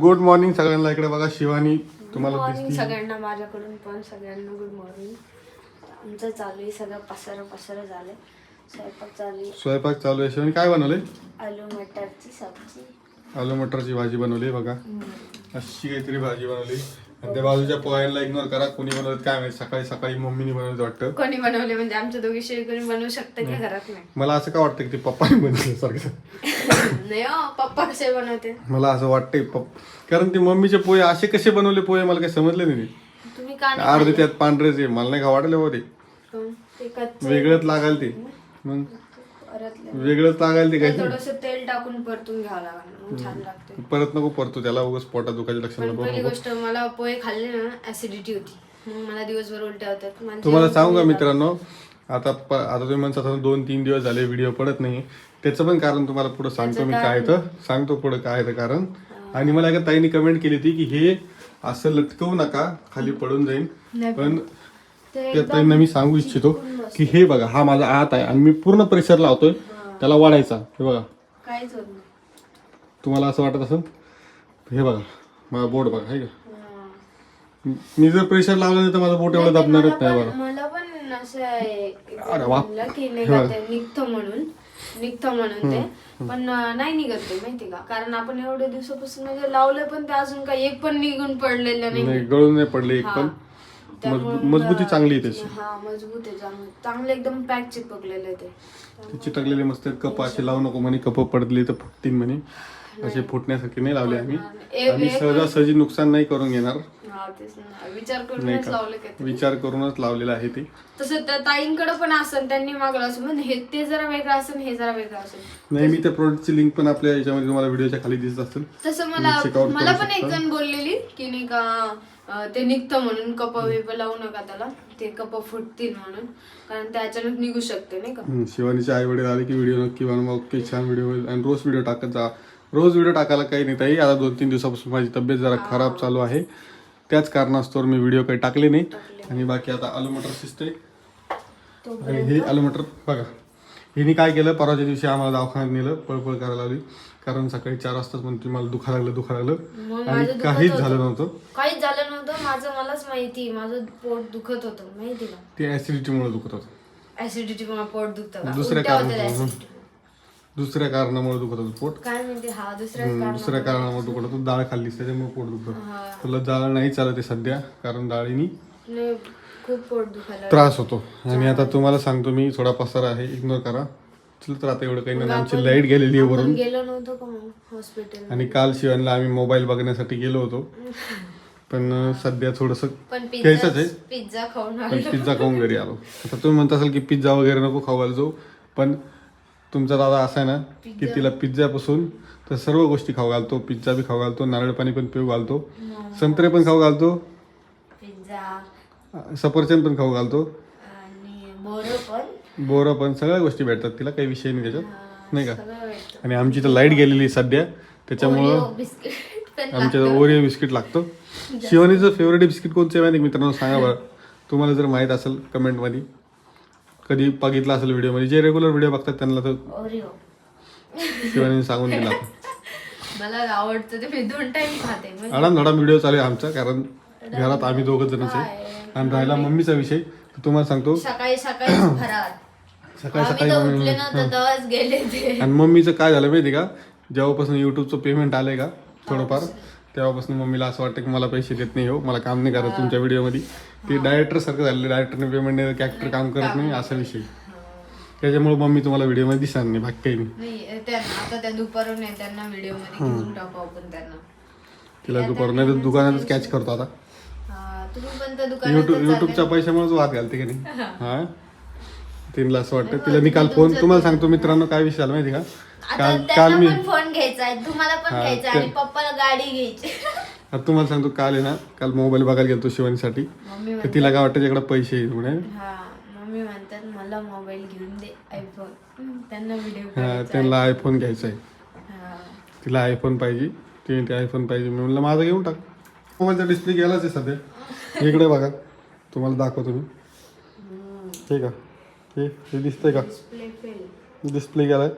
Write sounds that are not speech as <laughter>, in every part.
Good morning सगळ्यांना. इकडे बघा शिवानी तुम्हाला मॉर्निंग दिसती सगळ्यांना माझ्याकडून पण सगळ्यांना गुड मॉर्निंग आमचं चालू आहे सगळं पसारा पसारा झालंय. स्वयंपाक चालू आहे. स्वयंपाक चालू आहे. शिवानी काय बनवले आलू मटरची सब्जी. आलू मटरची भाजी बनवली बघा. अशी काहीतरी भाजी बनवली आणि त्या बाजूच्या पोह्यांना इग्नोर करा कोणी बनवत काय माहिती सकाळी सकाळी मम्मीने बनवत वाटतं. कोणी बनवले म्हणजे आमच्या दोघी कोणी बनवू शकतं की घरात नाही? मला असं का वाटतं की ते पप्पाने बनवलं सारखं? <laughs> नाही हो पप्पा कसे बनवते? मला असं वाटतंय पप कारण ते मम्मीचे पोहे असे कसे बनवले पोहे मला काही समजले नाही. ते. तुम्ही का नाही अर्धे त्यात पांढरेच आहे मला नाही का वाटले हो ते खाऊन? ते कच्चे. वेगळंच लागाल ते. मग? परतले. वेगळंच लागाल ते काय थोडस तेल टाकून परतून घ्यावं लागणार मग छान लागते परत नको परतू त्याला उगाच पोटात दुखायचे लक्षण पण नको पहिली गोष्ट मला पोहे खाल्ले ना ऍसिडिटी होती. मग मला दिवसभर उलट्या होतात तुम्हाला सांगू का मित्रांनो आता प- आता तुम्ही म्हणता आता दोन तीन दिवस झाले व्हिडिओ पडत नाही त्याचं पण कारण तुम्हाला पुढे सांगतो मी काय तर सांगतो पुढे काय तर कारण. आणि मला एका ताईने कमेंट केली होती की हे असं लटकवू नका खाली पडून जाईल पण ते त्या ताईंना मी सांगू इच्छितो. की हे बघा हा माझा आत आहे आणि मी पूर्ण प्रेशर लावतोय त्याला वाढायचा. हे बघा. काहीच होत नाही. तुम्हाला असं वाटत असेल? हे बघा माझा बोट बघा हे का हा. मी जर प्रेशर लावलं नाही तर माझं बोट एवढं दाबणारच नाही बघा. मला पण असं आहे- अरे वा. म्हणलं की नाही का ते निघतं म्हणून निघतं म्हणून ते. पण अं, नाही निघत ते माहिती का? कारण आपण एवढ्या दिवसापासून म्हणजे लावलं पण ते अजून काही एक पण निघून पडलेलं नाही नाही गळून नाही पडले एक पण. त्यामुळे मजबू- मजबूती चांगली आहे त्याची. हा मजबूत आहे चांगलं. चांगलं एकदम पॅक चिपकलेलं आहे ते. ते चिटकलेले मस्त कप असे लावू नको म्हणे. कप पडली तर फुटतील म्हणे. असे फुटण्यासारखे नाही लावले आम्ही. ए- आम्ही सहजासहजी नुकसान नाही करून घेणार. हा तेच ना. विचार नाही करूनच का? लावलं का ते. विचार करूनच लावलेलं आहे ते. तसं त्या ताईंकडे पण असेल त्यांनी मागलं असं म्हणजे हे ते जरा वेगळं असेल हे जरा वेगळं असेल. नाही मी त्या प्रोडक्टची लिंक पण आपल्या याच्यामध्ये तुम्हाला व्हिडिओच्या खाली दिसत असेल. तसं मला check out मला करू पण एक जण बोललेली की नाही का ते निघतं म्हणून कप वेप लावू नका त्याला. ते कप फुटतील म्हणून. कारण ते अचानक निघू शकते नाही का? शिवानीचे आई वडील आले की व्हिडिओ नक्की बनवा. ओके छान व्हिडिओ आणि रोज व्हिडिओ टाकत जा. रोज व्हिडिओ टाकायला काही नाही ताई. आता दोन तीन दिवसापासून माझी तब्येत जरा खराब चालू आहे. त्याच कारणास्तव मी व्हिडिओ काही टाकले नाही. आणि बाकी आता आलू मटर शिजते आणि हे आलू मटर बघा. हिने काय केलं? परवाच्या दिवशी आम्हाला दवाखान्यात नेलं. पळपळ करायला लावली कारण सकाळी चार वाजताच म्हणते मला दुखा लागलं दुखा लागलं. मग आणि काहीच झालं नव्हतं. काहीच झालं नव्हतं माझं मलाच माहिती माझं पोट दुखत होतं माहिती का? ते ऍसिडिटीमुळे दुखत होतं. ऍसिडिटी मुळे पोट दुखतं का? दुसऱ्या उलट्या कारणामुळे. acidity. दुसऱ्या कारणामुळे दुखत होतं पोट. काय म्हणते? हा दुसऱ्या हम्म, दुसऱ्या कारणामुळे दुखत होतं. डाळ खाल्लीस त्याच्यामुळे पोट दुखत. तुला डाळ नाही चालत आहे सध्या कारण डाळीनी नाही खूप पोट दुखायला त्रास होतो. आणि आता तुम्हाला सांगतो मी थोडा पसारा आहे इग्नोर करा. चल तर आता एवढं काही नाही. आमची लाइट गेलेली आहे वरून. आपण गेलो नव्हतो का मग हॉस्पिटल आणि काल शिवानला आम्ही मोबाईल बघण्यासाठी गेलो होतो. <laughs> पण सध्या थोडस पण घ्यायचंच पिझ्झा आहे. पिझ्झा खाऊन पण आलो पिझ्झा खाऊन घरी आलो. आता तुम्ही म्हणता असाल की पिझ्झा वगैरे नको खावायला जाऊ पण तुमचा दादा असा आहे ना की तिला पिझ्झापासून तर सर्व गोष्टी खाऊ घालतो. पिझ्झा बी खाऊ घालतो नारळ पाणी पण पिऊ घालतो. संत्रे पण खाऊ घालतो. पिझ्झा. सफरचंद पण खाऊ घालतो. आणि बोरं पण. बोरं पण सगळ्या गोष्टी भेटतात तिला काही विषय नाही त्याच्यात. नाही का? सगळं भेटतं. आणि आमची तर लाइट गेलेली आहे सध्या. त्याच्यामुळं बिस्किट. आमच्या ओरिओ बिस्किट लागतो. शिवानीचं फेवरेट बिस्किट कोणतं आहे माहिती मित्रांनो सांगा बरं. तुम्हाला जर माहीत असेल कमेंटमध्ये. कधी बघितलं असेल व्हिडिओमध्ये. जे रेग्युलर व्हिडिओ बघतात त्यांना तर शिवानीने सांगून दिला. <laughs> मला आवडतं ते. मी दोन टाइम खाते. आडाम व्हिडिओ चालू आहे आमचा कारण घरात आम्ही दोघं जणच आहे. आणि राहिला मम्मीचा विषय. तुम्हाला सांगतो. सकाळी सकाळी <clears throat> सकाळी सकाळी आणि मम्मीचं काय झालं माहिती का? जेव्हापासून युट्यूबचं पेमेंट आलंय का? थोडंफार. तेव्हापासून मम्मीला असं वाटतं की मला पैसे देत नाही हो मला काम नाही करत तुमच्या व्हिडिओमध्ये. ते डायरेक्टर सारखं झालेलं डायरेक्टरने पेमेंट नाही की ऍक्टर काम करत नाही असा विषय. त्याच्यामुळे मम्मी तुम्हाला व्हिडिओमध्ये दिसणार नाही बाकी काही नाही नाही त्यांना आता त्या दुपारून आहे त्यांना व्हिडिओमध्ये घेऊन टाकू आपण त्यांना. तिला दुपार नाही तर दुकानातच कॅच करतो आता. हा, तुम्ही पण त्या दुकानात युट्यूब युट्यूबच्या पैशामुळेच वाद घालते का नाही? <laughs> हा. तिला असं वाटतं तिला मी काल फोन तुम्हाला सांगतो मित्रांनो काय विषय झाला माहिती का? आता काल काल त्यांना मी पण फोन घ्यायचा आहे तुम्हाला पण हा, घ्यायचा ते- आणि पप्पाला गाडी घ्यायची. आता तुम्हाला सांगतो काल आहे ना काल मोबाईल बघायला गेलो शिवानीसाठी. मम्मी तर तिला काय वाटतं त्याच्याकडे पैसे आहेत म्हणे. हा मम्मी म्हणतात मला मोबाईल घेऊन दे आयफोन त्यांना व्हिडिओ हा, त्यांना आयफोन घ्यायचा आहे. तिला आयफोन पाहिजे तिने ते आयफोन पाहिजे मी म्हणलं माझा घेऊन टाक. मोबाईलचा डिस्प्ले गेलाच आहे सध्या. इकडे बघा तुम्हाला दाखवतो मी. ठीक आहे. हे हे दिसतंय का? डिस्प्ले फेल डिस्प्ले गेलाय.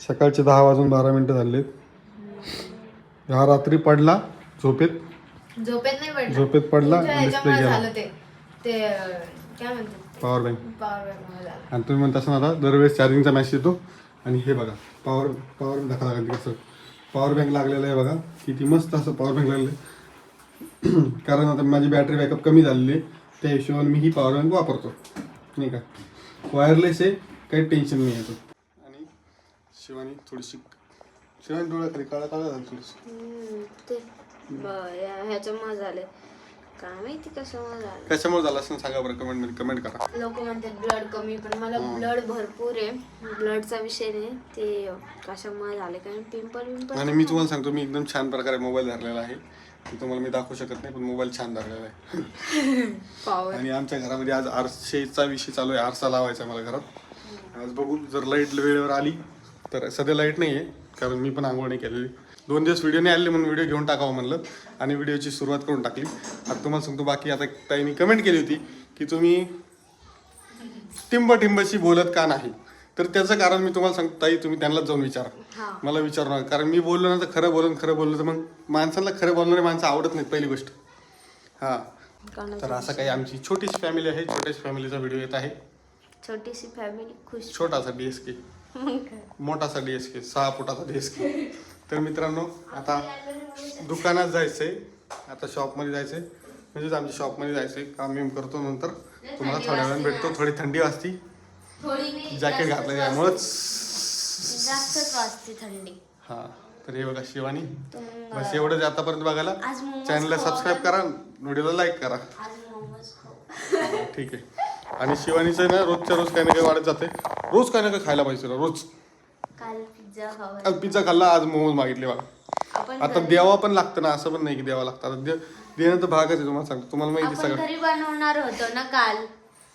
सकाळचे दहा वाजून बारा मिनटं झाले हा रात्री पडला झोपेत? झोपेत नाही पडला. झोपेत पडला ह्याच्यामुळे गेला. ते. काय म्हणतात? पॉवर बँक पॉवर आणि तुम्ही म्हणता असं आता दरवेळेस चार्जिंगचा मॅसेज येतो. आणि हे बघा पॉवर पॉवर बँक दाखवा लागेल कसं पॉवर बँक लागलेलं आहे बघा. किती मस्त असं पॉवर बँक लागलेलं आहे. <clears throat> कारण आता माझी बॅटरी बॅकअप कमी झालेली आहे. त्या हिशोबाने मी ही पॉवर बँक वापरतो. नाही का? वायरलेस आहे काही टेन्शन नाही येतो शिवानी थोडीशी शिवानी डोळ्याखाली काळा काळा झालं थोडीशी हम्म, ते ब- या- ह्याच्यामुळे झाले. काय माहिती कशामुळे झालं? कशामुळे झालं असं सांगा बरं कमेंटमध्ये कमेंट करा. लोक म्हणतात ब्लड कमी पण मला ब्लड भरपूर आहे. ब्लडचा विषय नाही ते कशामुळे झाले काय पिंपल पिंपल आणि मी तुम्हाला सांगतो मी एकदम छान प्रकारे मोबाईल धरलेला आहे. ते तुम्हाला मी दाखवू शकत नाही पण मोबाईल छान धरलेला आहे. <laughs> पॉवर आणि आमच्या घरामध्ये आज आरशेचा विषय चालू आहे आरसा लावायचा आहे मला घरात. आज बघू जर लाइट वेळेवर आली तर सध्या लाइट नाही आहे कारण मी पण आंघोळ नाही केलेली. दोन दिवस व्हिडिओ नाही आले म्हणून व्हिडिओ घेऊन टाकावं म्हणलं आणि व्हिडिओची सुरुवात करून टाकली. आता तुम्हाला सांगतो बाकी आता ताईने कमेंट केली होती की तुम्ही टिंब टिंबशी बोलत का नाही? तर त्याचं कारण मी तुम्हाला सांगतो ताई तुम्ही त्यांनाच जाऊन विचारा. मला विचारू नका कारण मी बोललो ना तर खरं बोलून खरं बोललो तर मग माणसाला खरं बोलणारे माणसं आवडत नाहीत पहिली गोष्ट. हां? तर असं काही आमची छोटीशी फॅमिली आहे छोट्याच फॅमिलीचा व्हिडिओ येत आहे. छोटीशी फॅमिली खुश. छोटासा डी एस के? मोठासा डी एस के सहा फुटाचा डी एस के तर मित्रांनो आता दुकानात जायचंय. आता शॉपमध्ये जायचंय. म्हणजेच आमच्या शॉपमध्ये जायचंय. काम बिम करतो नंतर. तुम्हाला थोड्या वेळाने भेटतो. थोडी थंडी वाजती. जॅकेट घातलं त्यामुळंच. जास्तच वाजते थंडी. हा तर हे बघा शिवानी. बस एवढंच आतापर्यंत बघायला. चॅनलला सबस्क्राईब करा. व्हिडिओला लाईक करा. ठीक आहे. आणि शिवानीचं ना रोजच्या रोज काही ना काही वाढत जाते. रोज काही ना काही खायला पाहिजे तुला, रोज. काल पिझ्झा खावा काल पिझ्झा खाल्ला आज मोमोज मागितले बघा. आपण आता द्यावा पण लागतं ना असं पण नाही की द्यावा लागतं. आता दे- देणं तर भागच आहे तुम्हाला सांगतो. तुम्हाला माहिती आहे आपण सगळं. घरी बनवणार होतो ना काल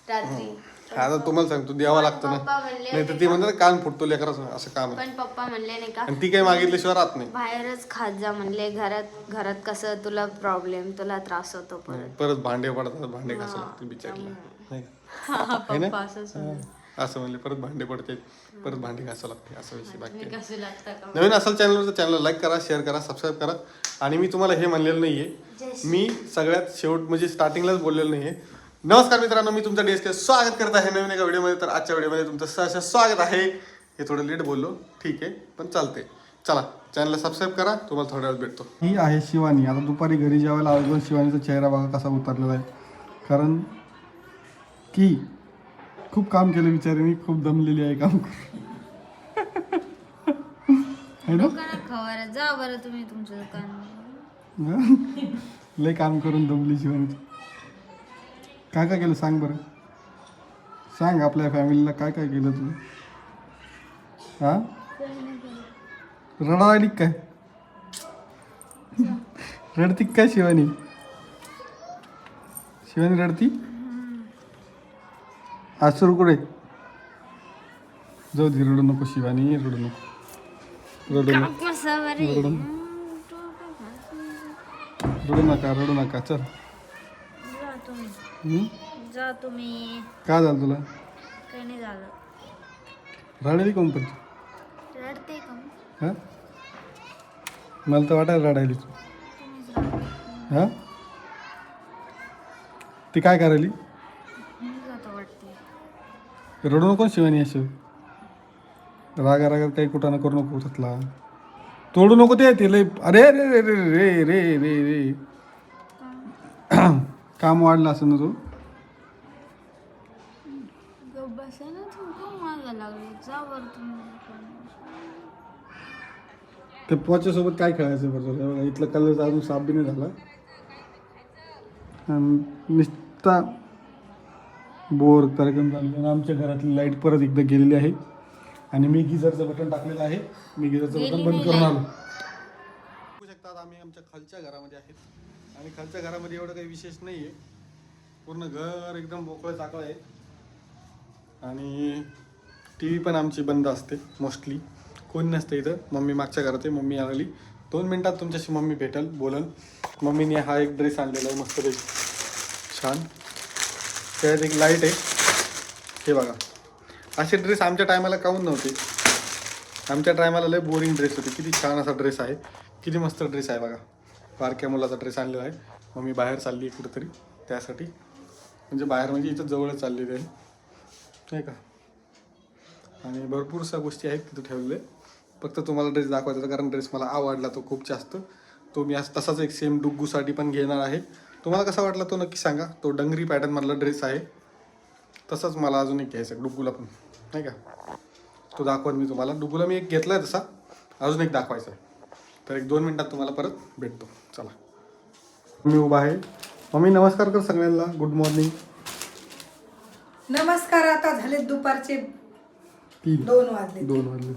रात्री. आता तुम्हाला सांगतो द्यावा लागतं ना. पप्पा म्हणले नाही तर ते म्हणतात कान फुटतो लेकराचं असं काम आहे. पण पप्पा म्हणले नाही का? आणि ती काही मागितल्याशिवाय राहत नाही. बाहेरच खात जा म्हणले घरात घरात कसं तुला प्रॉब्लेम तुला त्रास होतो परत. परत भांडे पडतात भांडे घासावं लागते बिचारीला. नाही का? है ना? पप्पा हा. असं म्हणले परत भांडे पडते परत भांडे घासावं लागते असं विषय बाकी आहे. कसं लागतं का? नवीन असाल चॅनलवर तर चॅनल लाईक करा शेअर करा सबस्क्राईब करा. आणि मी तुम्हाला हे म्हणलेलं नाहीये. मी सगळ्यात शेवट म्हणजे स्टार्टिंगलाच बोललेलं नाहीये. नमस्कार मित्रांनो मी तुमचं डेस्क स्वागत करत आहे नवीन एका व्हिडिओमध्ये तर आजच्या व्हिडिओमध्ये तुमचं सहर्ष स्वागत आहे. हे थोडं लेट बोललो ठीक आहे पण चालते चला चॅनलला सबस्क्राईब करा तुम्हाला थोड्या वेळात भेटतो. ही आहे शिवानी. आता दुपारी घरी जेवायला आलो शिवानीचा चेहरा बघा कसा उतरलेला आहे. कारण की खूप काम केलं बिचारीने खूप दमलेली आहे काम. है ना? दुकानात खबर जा बरं तुम्ही तुमचं दुकान लय काम करून दमली शिवानी काय काय केलं सांग बरं. सांग आपल्या फॅमिलीला काय काय केलं तू. हा? रडा आली काय रडती काय शिवानी? शिवानी रडती? सुरू कुठे? जाऊ दे रडू नको शिवानी रडू नको. रडू नको. रडू रडू नका रडू नका चल? जा तुम्ही. काय झालं तुला? काही नाही झालं. रडायली कोण पण? रडते का हा? मला तर वाटायला रडायली तू हा? ती काय करायली? रडू नको शिवानी असं रागा रागात काही कुठं करू नको त्यातला. तोडू नको ते ते लय अरे रे रे रे रे रे रे रे. काम वाढलं असं ना तू. तू पोच्यासोबत काय खेळायचं बरं इथलं कलर अजून साफ बी नाही झाला. नुसता बोर कार्यक्रम चालला आणि आमच्या घरातली लाइट परत एकदा गेलेली आहे. आणि मी गिझरचं बटन टाकलेलं आहे. मी गिझरचं बटन बंद करून आलो. बघू शकता आम्ही आमच्या खालच्या घरामध्ये आहेत. आणि खालच्या घरामध्ये एवढं काही विशेष नाही आहे पूर्ण घर एकदम मोकळं चाकळं आहे. आणि टी व्ही पण आमची बंद असते मोस्टली. कोण नसतं इथं. मम्मी मागच्या घरात आहे. मम्मी आली दोन मिनटात तुमच्याशी मम्मी भेटल बोलन मम्मीने हा एक ड्रेस आणलेला आहे. मस्तपैकी. छान. त्यात एक लाइट आहे. हे बघा. असे ड्रेस आमच्या टायमाला काहून नव्हते? आमच्या टायमाला लय बोरिंग ड्रेस होते. किती छान असा ड्रेस आहे. किती मस्त ड्रेस आहे बघा. बारक्या मुलाचा ड्रेस आणलेला आहे. मग मी बाहेर चालली आहे कुठंतरी. त्यासाठी. म्हणजे बाहेर म्हणजे इथं जवळच चाललेली आहे नाही का? आणि भरपूरशा गोष्टी आहेत तिथं ठेवलेले फक्त तुम्हाला ड्रेस दाखवायचा होता कारण ड्रेस मला आवडला तो खूप जास्त. तो मी आज तसाच एक सेम डुग्गूसाठी पण घेणार आहे. तुम्हाला कसा वाटला तो नक्की सांगा. तो डंगरी पॅटर्नमधला ड्रेस आहे. तसाच मला अजून एक घ्यायचा आहे डुग्गूला पण. नाही का? तो दाखवत मी तुम्हाला. डुग्गूला मी एक घेतला आहे तसा. अजून एक दाखवायचा आहे. तर एक दोन मिनिटात तुम्हाला परत भेटतो. चला. मी उभा आहे. मम्मी नमस्कार कर सगळ्यांना. गुड मॉर्निंग नमस्कार आता झाले दुपारचे तीन. दोन वाजले. दोन वाजले.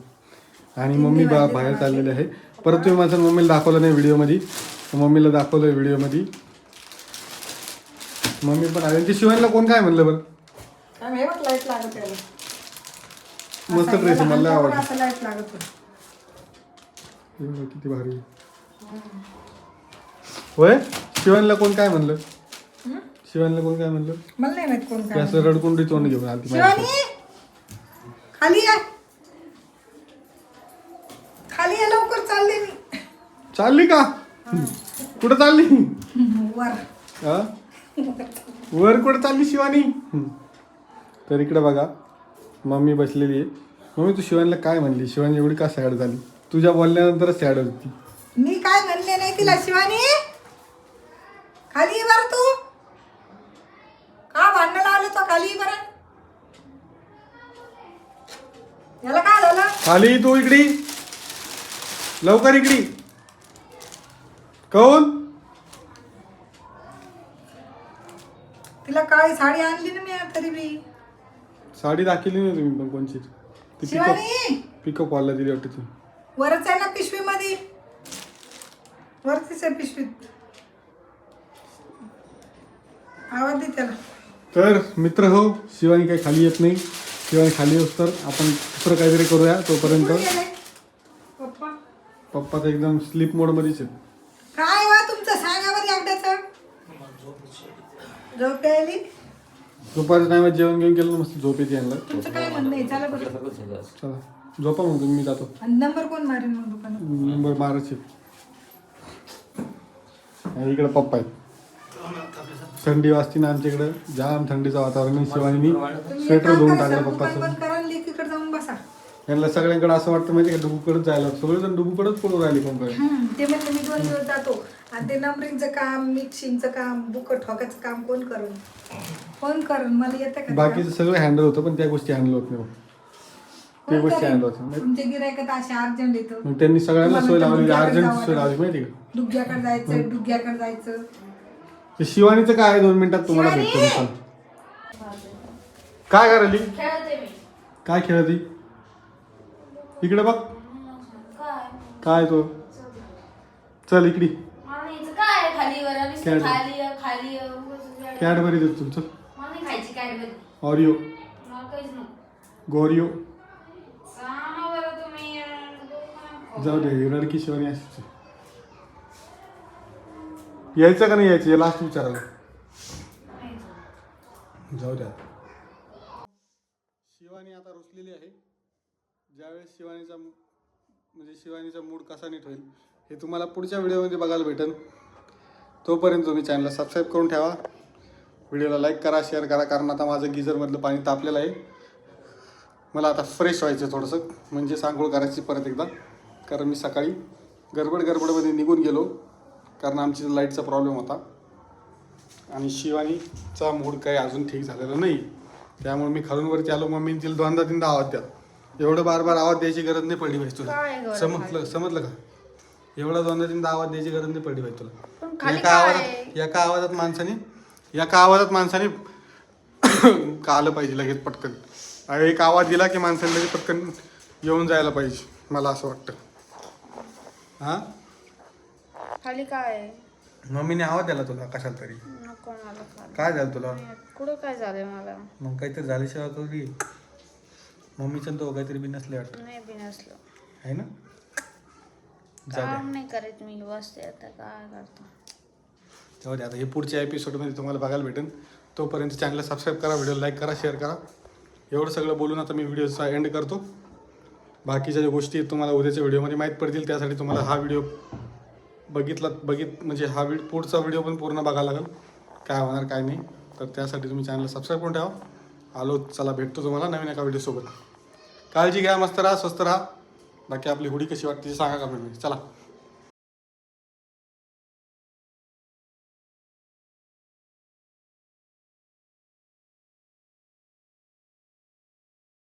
आणि मम्मी बा बाहेर चाललेले आहे. परत तुम्ही माझं मम्मीला दाखवलं नाही व्हिडिओमध्ये. मम्मीला दाखवलं व्हिडिओमध्ये. मम्मी पण आली. आणि ती शिवायला कोण काय म्हणलं बरं? हे बघ लाइट लागत त्याला मस्त ड्रेस आहे मला आवडलं. असं लाइट लागत होतं. हे बघा, किती भारी आहे. होय? शिवानला कोण काय म्हणलं? शिवानला कोण काय म्हणलं? मला नाही माहीत कोण काय रडकुंडी तोंड घेऊन आली शिवानी! खाली या. खाली या लवकर चालले मी. चालली का? कुठं चालली? वर. हा? वर कुठं चालली शिवानी. तर इकडे बघा मम्मी बसलेली आहे. मम्मी तू शिवानीला काय म्हणली? शिवानी एवढी का सॅड झाली? तुझ्या बोलल्यानंतरच सॅड होती. मी काय म्हणले नाही तिला शिवानी? खाली बरं तू. का भांडण लावलं तो खाली बरं? याला काय झालं? खाली तू इकडी. लवकर इकडी. कौन? तिला काळी साडी आणली ना मी तरी मी साडी दाखवली नाही तुम्ही पण कोणची? ती पिकअप शिवानी! पिकअप कॉलला दिली वाटते तुम्ही वरच आहे ना पिशवी मध्ये वरतीच आहे पिशवीत. आवाज दे त्याला. तर मित्र हो शिवानी काही खाली येत नाही. शिवानी खाली येऊस तर आपण दुसरं काहीतरी करूया तोपर्यंत. कुठे गेले? पप्पा? पप्पा तर एकदम स्लीप मोडमध्येच आहेत काय वा तुमचं सांगा बरं एकदाच झोप यायली? दुपारच्या टायमात जेवण घेऊन गेलो ना मस्त झोप येते यांना तुमचं काय म्हणणं आहे? चला बरं. चला. झोपा मग तुम्ही मी जातो. आणि नंबर कोण मारेन मग दुकानात? नंबर बाराशे. आणि इकडे पप्पा आहेत. थंडी वाजती ना आमच्या इकडं जाम थंडीचं वातावरण आहे. शिवानीनी. तुम्ही एक स्वेटर काम धुवून करा, टाकलं सर, दुकान पप्पाचं. बंद करा आणि लेकीकडे जाऊन बसा. यांना सगळ्यांकडे असं वाटतं माहिती का डुबूकडेच जायला सगळेजण डुबूकडेच पळून राहिले कोण काय हम्म, ते म्हणलं मी दोन दिवस जातो. आणि ते नंबरिंगचं काम मिक्सिंगचं काम बुक ठोकायचं काम कोण करून? कोण करून? मला येतं का ते बाकीचं सगळं हँडल होतं पण त्या गोष्टी हँडल होत नाही. काम? ते कोण गोष्टी करेन? हँडल होत तुमचे गिरायकात असे अर्जंट येतं. मग त्यांनी सगळ्यांना सोय लावली अर्जंट सोय. लावली माहिती का? डुग्याकडे जायचं डुग्याकडे जायचं. ते शिवानीचं काय आहे? दोन मिनिटात तुम्हाला भेटतो मी सांग काय करायली? खेळते मी. काय खेळती? इकडे बघ. काय? काय तो? चल इकडे मला नाही यायचं काय खाली ये, खाली ये, उगाच. कॅडबरी देतो तुमचं. मला नाही खायची काय बरं ऑरिओ. मला काहीच नको. गोरिओ. सांगा बरं तुम्ही अं, जाऊ दे रडकी शिवानी अशीच. यायचं का नाही यायचं? लास्ट विचारायला. जाऊ द्या शिवानी आता रुसलेली आहे. ज्यावेळेस शिवानीचा म्हणजे शिवानीचा मूड कसा नीट होईल हे तुम्हाला पुढच्या व्हिडिओमध्ये बघायला भेटेल. तोपर्यंत तुम्ही चॅनलला सबस्क्राईब करून ठेवा. व्हिडिओला लाईक करा शेअर करा कारण आता माझं गिझरमधलं पाणी तापलेलं आहे. मला आता फ्रेश व्हायचं थोडंसं. म्हणजे आंघोळ करायची परत एकदा. कारण मी सकाळी गडबड गडबडमध्ये निघून गेलो. कारण आमची लाईटचा प्रॉब्लेम होता. आणि शिवानीचा मूड काही अजून ठीक झालेला नाही. त्यामुळे मी खालून वरती आलो. मम्मीने तिला दोनदा तीनदा आवाज द्या. एवढं बार बार आवाज द्यायची गरज नाही पडली पाहिजे तुला. समजलं? समजलं का? एवढा दोनदा तीनदा आवाज द्यायची गरज नाही पडली पाहिजे तुला. खाली एका काय? आवाजात एका आवाजात माणसाने एका आवाजात माणसाने <coughs> का आलं पाहिजे लगेच पटकन. आणि एक आवाज दिला की माणसाने लगेच पटकन येऊन जायला पाहिजे मला असं वाटतं. हां? खाली काय? मम्मीने आवाज दिला तुला कशाला तरी? नको मला खाली. काय झालं तुला? कुठं काय झालंय मला? मग काहीतरी झाल्याशिवाय तरी मम्मीचं तो काहीतरी बी नसले वाटतं. नाही बी नसलं आहे ना? जाऊ काम नाही करत मी बसते आता काय करतो? जाऊ दे आता हे पुढच्या एपिसोडमध्ये तुम्हाला बघायला भेटेल तोपर्यंत चॅनलला सबस्क्राईब करा व्हिडिओ लाईक करा शेअर करा. एवढं सगळं बोलून आता मी व्हिडिओचा एंड करतो. बाकीच्या ज्या गोष्टी तुम्हाला उद्याच्या व्हिडिओमध्ये माहीत पडतील त्यासाठी तुम्हाला हा व्हिडिओ बघितला बघित म्हणजे हा व्हिडिओ पुढचा व्हिडिओ पण पूर्ण बघायला लागेल. काय होणार काय नाही. तर त्यासाठी तुम्ही चॅनलला सबस्क्राईब करून ठेवा. आलो चला भेटतो तुम्हाला नवीन एका व्हिडिओसोबत काळजी घ्या मस्त राहा स्वस्त राहा. बाकी आपली हुडी कशी वाटते ते सांगा कमेंटमध्ये चला.